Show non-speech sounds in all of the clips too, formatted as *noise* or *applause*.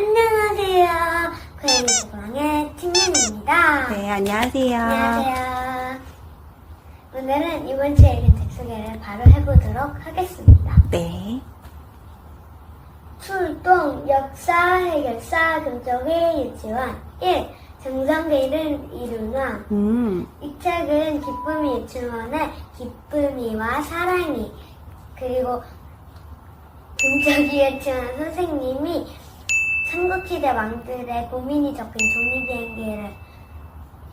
안녕하세요. 고양이 고랑의 팀명입니다. 네, 안녕하세요. 안녕하세요. 오늘은 이번 주에 읽은 책 소개를 바로 해보도록 하겠습니다. 네. 출동, 역사, 해결사, 금쪽의 유치원 1. 정성계를 이루나 음, 이 책은 기쁨이 유치원의 기쁨이와 사랑이 그리고 금쪽이 유치원 선생님이 삼국시대 왕들의 고민이 적힌 종이 비행기를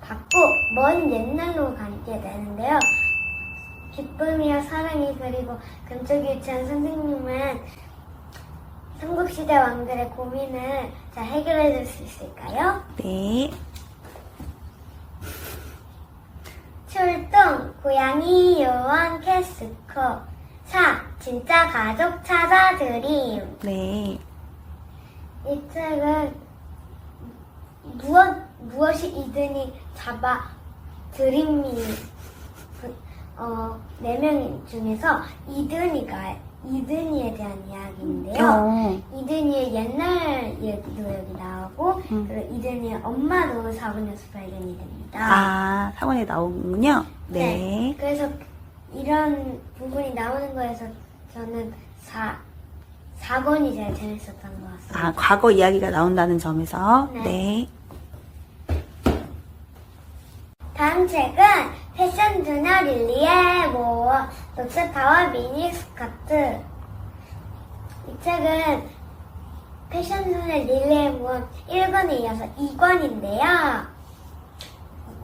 받고 먼 옛날로 가게 되는데요. 기쁨이와 사랑이 그리고 금쪽이 유치원 선생님은 삼국시대 왕들의 고민을 잘 해결해 줄 수 있을까요? 네. 출동 고양이 요원 캐스커 4. 진짜 가족 찾아드림 네. 이 책은 무엇, 무엇이 이든이 잡아 드림이 어, 네 명 중에서 이든이가 이든이에 대한 이야기인데요. 어, 이든이의 옛날 얘기도 여기 나오고 음. 그리고 이든이의 엄마도 사고녀에서 발견이 됩니다. 아, 사원에 나오군요. 네. 그래서 이런 부분이 나오는 거에서 저는 사 4권이 제일 재밌었던 것 같습니다. 아, 과거 이야기가 나온다는 점에서. 네. 네. 다음 책은 패션 두녀 릴리의 모어 녹색파와 미니 스커트 이 책은 패션 두녀 릴리의 모어 1권에 이어서 2권인데요.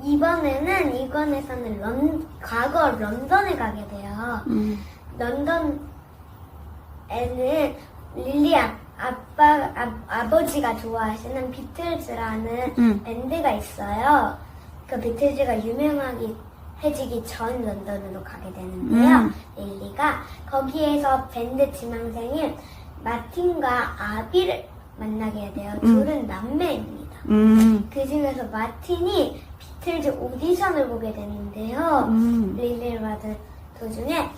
2번에는 2권에서는 런, 과거 런던에 가게 돼요. 음, 런던 에는 릴리 아, 아빠 아, 아버지가 좋아하시는 비틀즈라는 음. 밴드가 있어요. 그 비틀즈가 유명하기 해지기 전 런던으로 가게 되는데요. 음. 릴리가 거기에서 밴드 지망생인 마틴과 아비를 만나게 돼요. 음. 둘은 남매입니다. 음, 그 중에서 마틴이 비틀즈 오디션을 보게 되는데요. 음. 릴리를 받은 도중에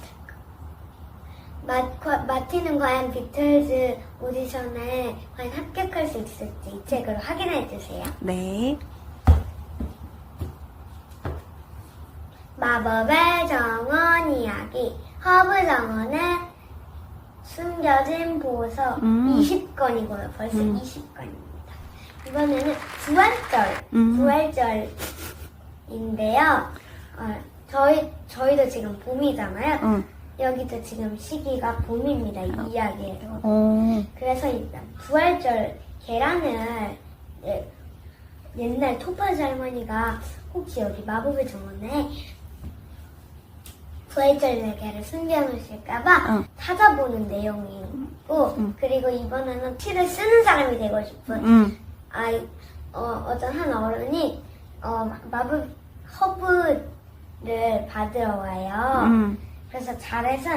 마, 과- 마틴은 과연 비틀즈 오디션에 과연 합격할 수 있을지 이 책으로 확인해 주세요. 네. 마법의 정원 이야기 허브 정원에 숨겨진 보석 음. 20권이고요. 벌써 음. 20권입니다. 이번에는 부활절 음. 부활절인데요. 어, 저희 저희도 지금 봄이잖아요. 응. 여기도 지금 시기가 봄입니다. 이 이야기에도. 어, 그래서 일단 부활절 계란을 예, 옛날 토파즈 할머니가 혹시 여기 마법의 정원에 부활절 날개를 숨겨놓으실까봐 응. 찾아보는 내용이고 응. 그리고 이번에는 티를 쓰는 사람이 되고 싶은 음, 아이 어, 어떤 한 어른이 어, 마법 허브를 받으러 와요. 음. 그래서 잘해서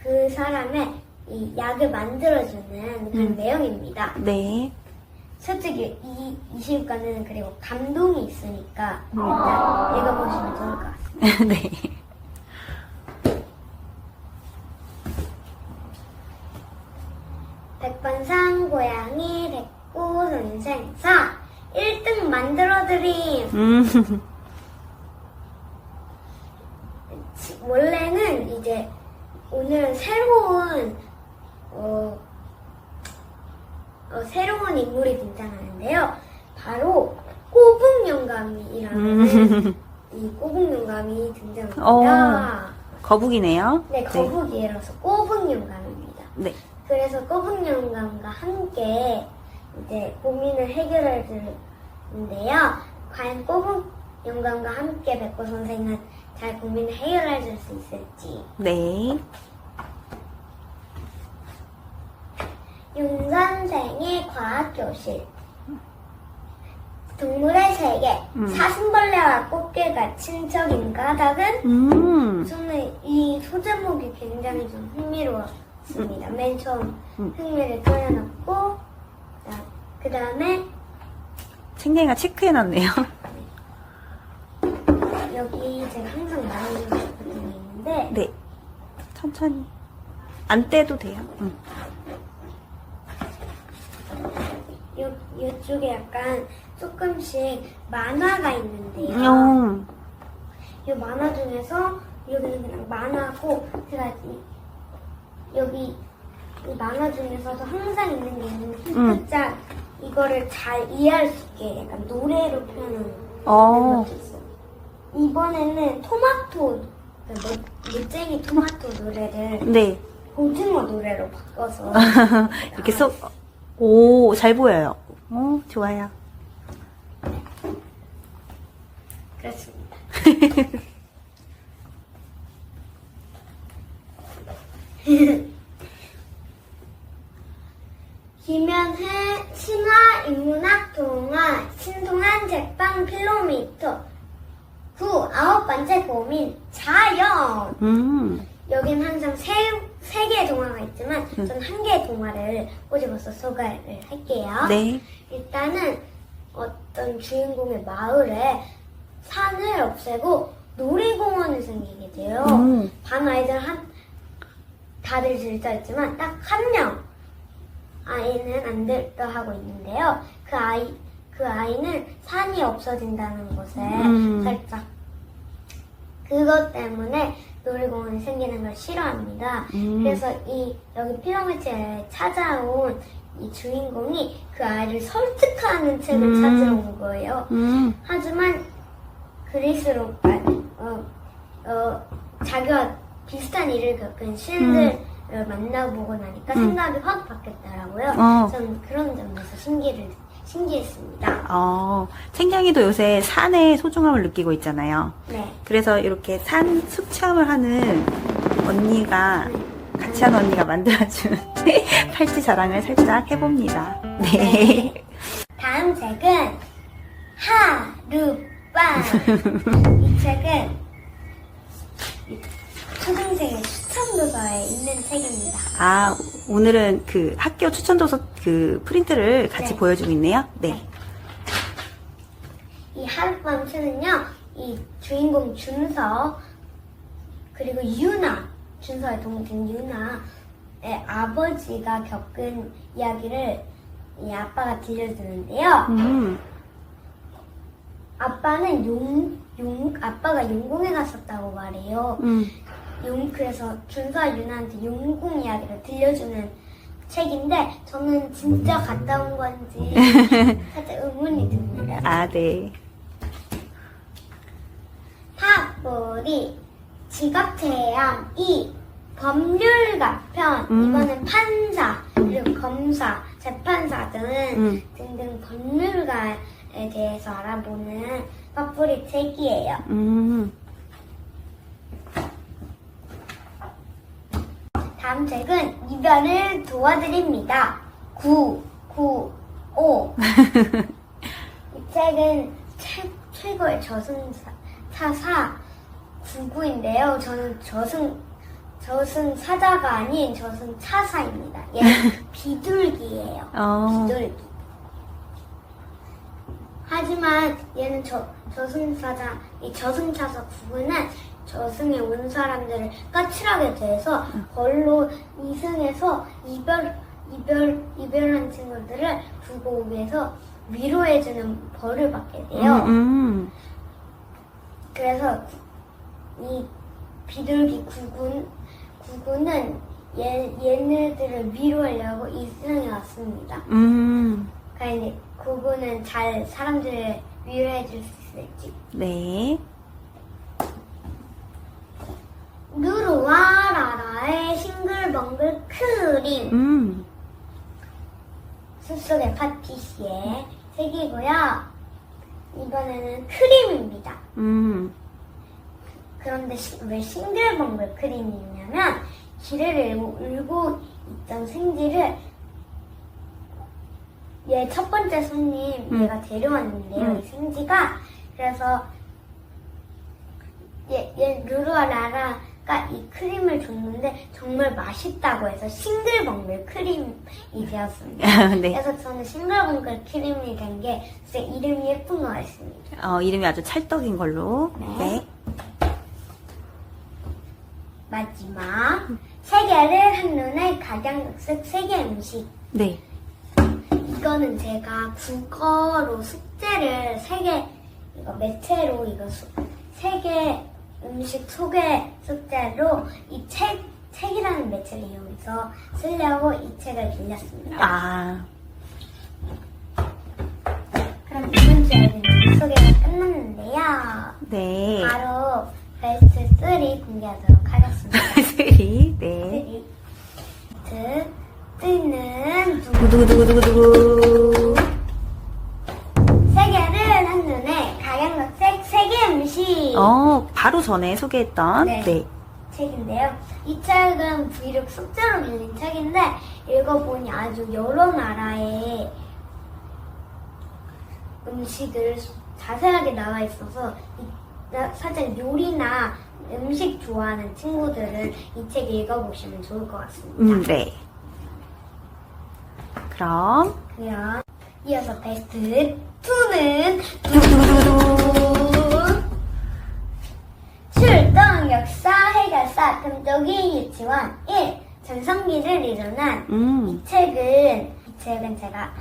그 사람의 이 약을 만들어주는 그런 음. 내용입니다. 네. 솔직히 이 20권은 그리고 감동이 있으니까 음. 일단 읽어보시면 좋을 것 같습니다. *laughs* 네. 백반상 고양이 백구 선생사 1등 만들어드림 음, *laughs* 지- 원래는 이제 오늘은 새로운 어, 어, 새로운 인물이 등장하는데요. 바로 꼬북 영감이라는 음. 이 꼬북 영감이 등장합니다. 어. 거북이네요. 네, 거북이라서 꼬북 영감입니다. 네. 그래서 꼬북 영감과 함께 이제 고민을 해결해 주는데요. 과연 꼬북 영감과 함께 백호 선생은 잘 고민을 해결해 줄 수 있을지. 네. 윤 선생의 과학 교실 동물의 세계 음. 사슴벌레와 꽃게 가 친척인 까닭은 음, 저는 이 소제목이 굉장히 좀 흥미로웠습니다. 맨 처음 음. 흥미를 끌어놨고 그 다음에 챙댕이가 체크해놨네요. 제가 항상 말하는 부분이 있는데 네. 천천히. 안 떼도 돼요. 응. 이쪽에 약간 조금씩 만화가 있는데요. 음. 이 만화 중에서 여기는 그냥 만화고 제가 이, 여기 이 만화 중에서도 항상 있는 게 있는데 음. 살짝 이거를 잘 이해할 수 있게 약간 노래로 표현하는 어. 것도 있어요. 이번에는 토마토 멋쟁이 토마토 노래를 네. 고등어 노래로 바꿔서 *laughs* 이렇게 쏙, 오, 잘 보여요. 오, 좋아요. 그렇습니다. *laughs* 김현혜 신화 인문학 동화 신동한 제빵 필로미터 구 아홉 번째 고민 자연 음. 여긴 항상 세, 세 개의 동화가 있지만 저는 한 개의 동화를 꼬집어서 소개를 할게요. 네. 일단은 어떤 주인공의 마을에 산을 없애고 놀이공원을 생기게 돼요. 음. 반 아이들 한 다들 질투했지만 딱 한 명 아이는 안 들떠 하고 있는데요. 그 아이 그 아이는 산이 없어진다는 것에 음. 살짝 그것 때문에 놀이공원이 생기는 걸 싫어합니다. 음. 그래서 이 여기 피라미드에 찾아온 이 주인공이 그 아이를 설득하는 책을 음. 찾으러 온 거예요. 음. 하지만 그리스로 어, 어, 자기와 비슷한 일을 겪은 신들을 만나보고 나니까 음. 생각이 확 바뀌었더라고요. 어. 저는 그런 점에서 신기를 신기했습니다. 어, 챙경이도 요새 산의 소중함을 느끼고 있잖아요. 네. 그래서 이렇게 산숲 체험을 하는 언니가 같이 하는 언니가 만들어준 *laughs* 팔찌 자랑을 살짝 해봅니다. 네. 다음 책은 하룻밤. 이 책은 이 초등생의 추천 도서에 있는 책입니다. 아, 오늘은 그 학교 추천도서 그 프린트를 같이 네. 보여주고 있네요. 네. 이 하룻밤 책은요, 이 주인공 준서 그리고 유나 준서의 동생 유나의 아버지가 겪은 이야기를 이 아빠가 들려주는데요. 음, 아빠는 용, 용, 아빠가 용궁에 갔었다고 말해요. 음, 용, 그래서 준서와 유나한테 용궁 이야기를 들려주는 책인데, 저는 진짜 갔다 온 건지 *laughs* 살짝 의문이 듭니다. 아, 네. 탑볼이 직업 체험 2 법률가편 음. 이거는 판사 그리고 검사 재판사 등 음. 등등 법률가에 대해서 알아보는 팝뿌리 책이에요. 음, 다음 책은 이별을 도와드립니다. 9, 9, 5. 이 책은 최, 최고의 저승사사 99인데요. 저는 저승, 저승사자가 아닌 저승차사입니다. 얘는 *laughs* 비둘기예요. 어, 비둘기. 하지만 얘는 저, 저승사자, 이 저승차사 구구는 저승에 온 사람들을 까칠하게 대해서 벌로 이승해서 이별, 이별, 이별한 친구들을 두고 위해서 위로해주는 벌을 받게 돼요. 음, 음. 그래서 이 비둘기 구군, 구구는 얘, 얘네들을 위로하려고 이승에 왔습니다. 음, 과연 구구는 잘 사람들을 위로해 줄 수 있을지. 네. 누르와 라라의 싱글벙글 크림. 음, 숲속의 파티시의 책이고요. 이번에는 크림입니다. 음, 그런데 시- 왜 싱글벙글 크림이냐면 길을 잃고, 울고 있던 생지를 얘첫 번째 손님 음. 얘가 데려왔는데요. 음. 이 생지가 그래서 얘, 얘 루루와 라라가 이 크림을 줬는데 정말 맛있다고 해서 싱글벙글 크림이 되었습니다. *laughs* 네. 그래서 저는 싱글벙글 크림이 된 게 진짜 이름이 예쁜 것 같습니다. 어, 이름이 아주 찰떡인 걸로. 네. 네. 마지막 세계를 한눈에 가장 쓱 세계 음식 네. 이거는 제가 국어로 숙제를 세 개, 이거 매체로 이거 수, 세개 음식 소개 숙제로 이 책, 책이라는 매체를 이용해서 쓰려고 이 책을 빌렸습니다. 아, 그럼 이번 주 알림 소개가 끝났는데요. 네. 바로 베스트 3 공개하도록 하겠습니다. *laughs* 쓰리, 네. 3. 뜨는 두구두구두구두구두구. 세계를 한눈에 각양각색 세계 음식 어, 바로 전에 소개했던, 네. 네. 책인데요. 이 책은 브이룩 숙제로 빌린 책인데 읽어보니 아주 여러 나라의 음식을 자세하게 나와 있어서 이- 나- 살짝 요리나 음식 좋아하는 친구들은 이 책 읽어보시면 좋을 것 같습니다. 음, 네. 그럼, 그럼 이어서 베스트 2는 두구두구두구. 출동 역사 해결사 금쪽이 유치원 1 전성기를 일어난 음, 이 책은 이 책은 제가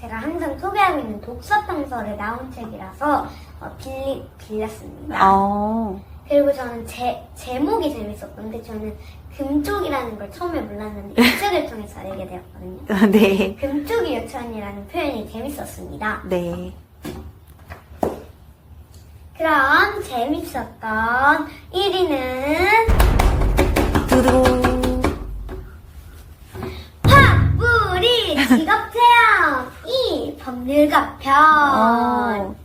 제가 항상 소개하고 있는 독서 평서를 나온 책이라서 어, 빌리, 빌렸습니다. 어, 그리고 저는 제, 제목이 재밌었던데 저는 금쪽이라는 걸 처음에 몰랐는데 이 *laughs* 책을 통해서 알게 되었거든요. 네. 금쪽이 유치원이라는 표현이 재밌었습니다. 네. 그럼 재밌었던 1위는 두구두구. 화뿌리 직업 체험 2 법률가 편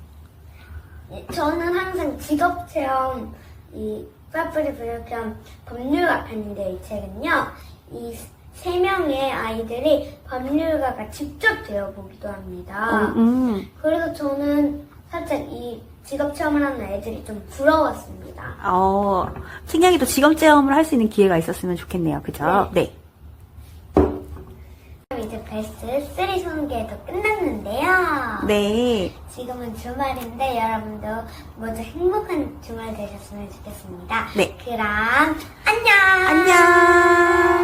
저는 항상 직업 체험 이 파프리 불협편 법률가 편인데 이 책은요 이 세 명의 아이들이 법률가가 직접 되어보기도 합니다. 음, 그래서 저는 살짝 이 직업 체험을 하는 애들이 좀 부러웠습니다. 어, 승냥이도 직업 체험을 할 수 있는 기회가 있었으면 좋겠네요. 그죠? 네. 베스트 3 소개도 끝났는데요. 네. 지금은 주말인데 여러분도 모두 행복한 주말 되셨으면 좋겠습니다. 네. 그럼 안녕. 안녕.